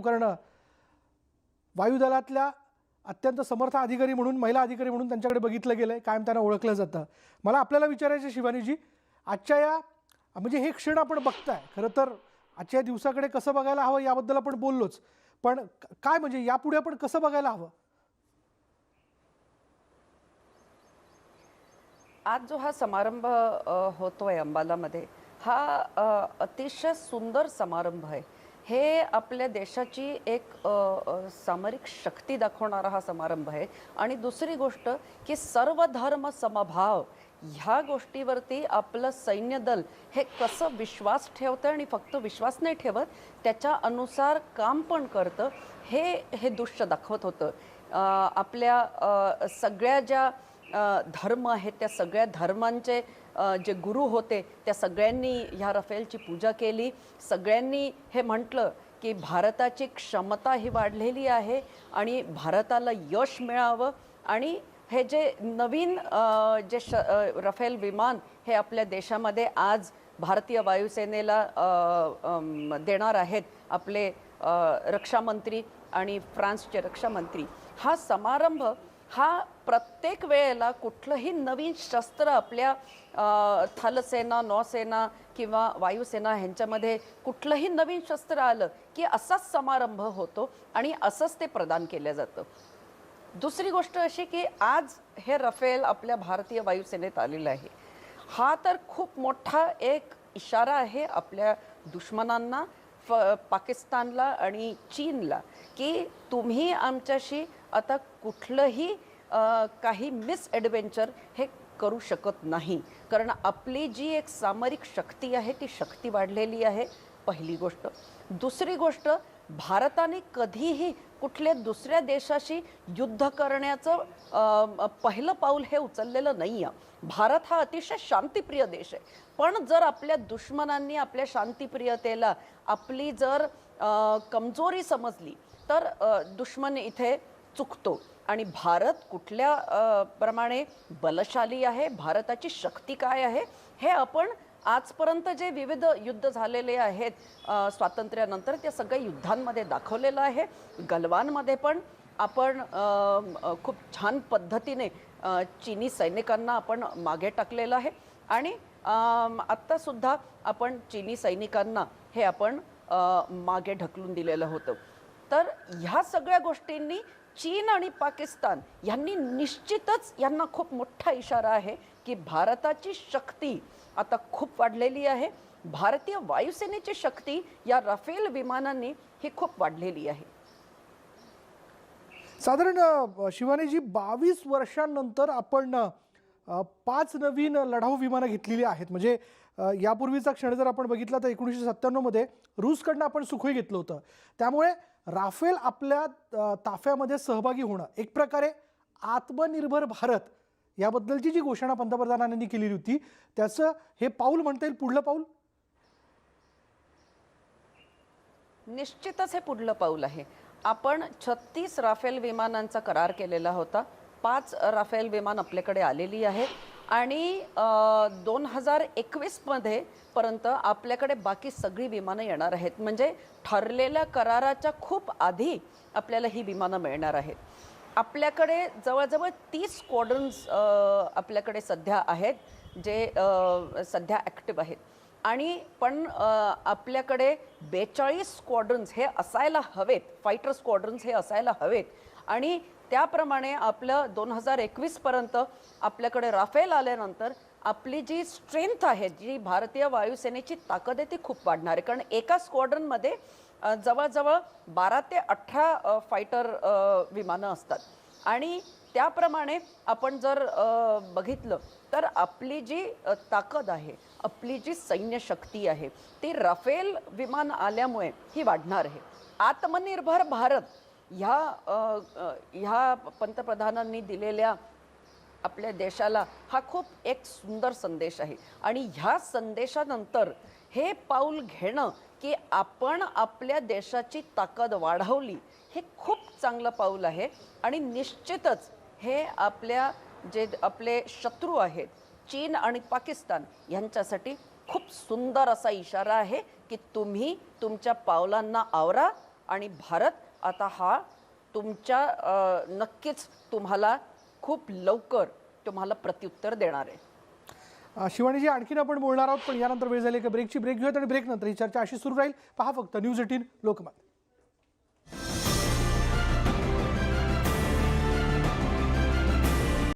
करणं वायुदलातल्या अत्यंत समर्थ अधिकारी म्हणून महिला अधिकारी म्हणून त्यांच्याकडे बघितलं गेलं आहे कायम त्यांना ओळखलं जातं. मला आपल्याला विचारायचं आहे, शिवानीजी आजच्या या म्हणजे हे क्षण आपण बघताय खरं तर आजच्या दिवसाकडे कसं बघायला हवं याबद्दल आपण बोललोच पण काय म्हणजे यापुढे आपण कसं बघायला हवं? आज जो हा समारंभ होतोय अंबालामध्ये हा अतिशय सुंदर समारंभ आहे. हे आपल्या देशाची एक सामरिक शक्ती दाखवणारा हा समारंभ आहे. आणि दुसरी गोष्ट की सर्व धर्म समभाव ह्या गोष्टीवरती आपलं सैन्य दल हे कसं विश्वास ठेवतं आणि फक्त विश्वास नाही ठेवत त्याच्या अनुसार काम पण करतं हे हे दृश्य दाखवत होतं. आपल्या सगळ्या ज्या धर्म आहेत त्या सगळ्या धर्मांचे जे गुरु होते त्या सगळ्यांनी ह्या रफेलची पूजा केली. सगळ्यांनी हे म्हटलं की भारताची क्षमता ही वाढलेली आहे आणि भारताला यश मिळावं आणि हे जे नवीन जे श रफेल विमान हे आपल्या देशामध्ये आज भारतीय वायुसेनेला देणार आहेत आपले रक्षामंत्री आणि फ्रान्सचे रक्षामंत्री. हा समारंभ हा प्रत्येक वेळेला कुठलंही नवीन शस्त्र आपल्या थलसेना नौसेना किंवा वायुसेना ह्यांच्यामध्ये कुठलंही नवीन शस्त्र आलं की असाच समारंभ होतो आणि असंच ते प्रदान केलं जातं. दुसरी गोष्ट अशी की आज हे रफेल आपल्या भारतीय वायुसेनेत आलेलं आहे. हा तर खूप मोठा एक इशारा आहे आपल्या दुश्मनांना फ पाकिस्तानला आणि चीनला की तुम्ही आमच्याशी आता कुठलंही काही काही मिसएडव्हेंचर हे करू शकत नाही. कारण आपली जी एक सामरिक शक्ती आहे ती शक्ती वाढलेली आहे पहिली गोष्ट. दुसरी गोष्ट भारताने कधीही कुठल्या दुसऱ्या देशाशी युद्ध करण्याचं पहिलं पाऊल हे उचललेलं नाही आहे भारत हा अतिशय शांतिप्रिय देश आहे. पण जर आपल्या दुश्मनांनी आपल्या शांतिप्रियतेला आपली जर कमजोरी समजली तर दुश्मन इथे चुकतो. आणि भारत कुठल्या प्रमाणे बलशाली आहे? भारताची शक्ती काय आहे? हे आपण आजपर्यंत जे विविध युद्ध झालेले आहेत स्वातंत्र्यानंतर त्या सगळ्या युद्धांमध्ये दाखवलेलं आहे. गलवानमध्ये पण आपण खूप छान पद्धतीने चिनी सैनिकांना आपण मागे टाकलेलं आहे. आणि आत्तासुद्धा आपण चिनी सैनिकांना हे आपण मागे ढकलून दिलेलं होतं. तर ह्या सगळ्या गोष्टींनी चीन आणि पाकिस्तान यांनी निश्चितच यांना खूप मोठा इशारा आहे की भारताची शक्ती आता खूप वाढलेली आहे. भारतीय वायुसेनेची शक्ती या रफेल विमानांनी ही खूप वाढलेली आहे. साधारण शिवानीजी बावीस वर्षांनंतर आपण पाच नवीन लढाऊ विमानं घेतलेली आहेत. म्हणजे यापूर्वीचा क्षण जर आपण बघितला तर एकोणीसशे सत्त्याण्णवमध्ये रूसकडनं आपण सुखोई घेतलं होतं. त्यामुळे राफेल आपल्या ताफ्यामध्ये सहभागी होणं एक प्रकारे आत्मनिर्भर भारत याबद्दलची जी घोषणा पंतप्रधानांनी केलेली होती त्याचं हे पाऊल म्हणता येईल पुढलं पाऊल? निश्चितच हे पुढलं पाऊल आहे. आपण छत्तीस राफेल विमानांचा करार केलेला होता. पाच राफेल विमान आपल्याकडे आलेली आहेत. आणि दोन हजार एकवीसमध्ये पर्यंत आपल्याकडे बाकी सगळी विमानं येणार आहेत. म्हणजे ठरलेल्या कराराच्या खूप आधी आपल्याला ही विमानं मिळणार आहेत. आपल्याकडे जवळजवळ तीस स्क्वॉड्रन्स आपल्याकडे सध्या आहेत जे सध्या ॲक्टिव्ह आहेत. आणि पण आपल्याकडे बेचाळीस स्क्वॉड्रन्स हे असायला हवेत फायटर स्क्वॉड्रन्स हे असायला हवेत. आणि त्याप्रमाणे आपलं दोन हजार एकवीसपर्यंत आपल्याकडे राफेल आल्यानंतर आपली जी स्ट्रेंथ आहे जी भारतीय वायुसेनेची ताकद आहे ती खूप वाढणार आहे. कारण एका स्क्वॉड्रनमध्ये जवळजवळ बारा ते अठरा फायटर विमानं असतात. आणि त्याप्रमाणे आपण जर बघितलं तर आपली जी ताकद आहे आपली जी सैन्य शक्ती आहे ती राफेल विमान आल्यामुळे ही वाढणार आहे. आत्मनिर्भर भारत ह्या ह्या पंतप्रधानांनी दिलेल्या आपल्या देशाला हा खूप एक सुंदर संदेश आहे. आणि ह्या संदेशानंतर हे पाऊल घेणं की आपण आपल्या देशाची ताकद वाढवली हे खूप चांगलं पाऊल आहे. आणि निश्चितच हे आपल्या जे आपले शत्रू आहेत चीन आणि पाकिस्तान यांच्यासाठी खूप सुंदर असा इशारा आहे की तुम्ही तुमच्या पावलांना आवरा आणि भारत आता हा तुमच्या नक्कीच तुम्हाला खूप लवकर तुम्हाला प्रत्युत्तर देणार आहे. अ, शिवानीजी आणखीन आपण बोलणार आहोत पण यानंतर वेळ झाली की ब्रेकची ब्रेक घेऊयात आणि ब्रेक नंतर ही चर्चा अशी सुरू राहील. पहा फक्त न्यूज एटीन लोकमत.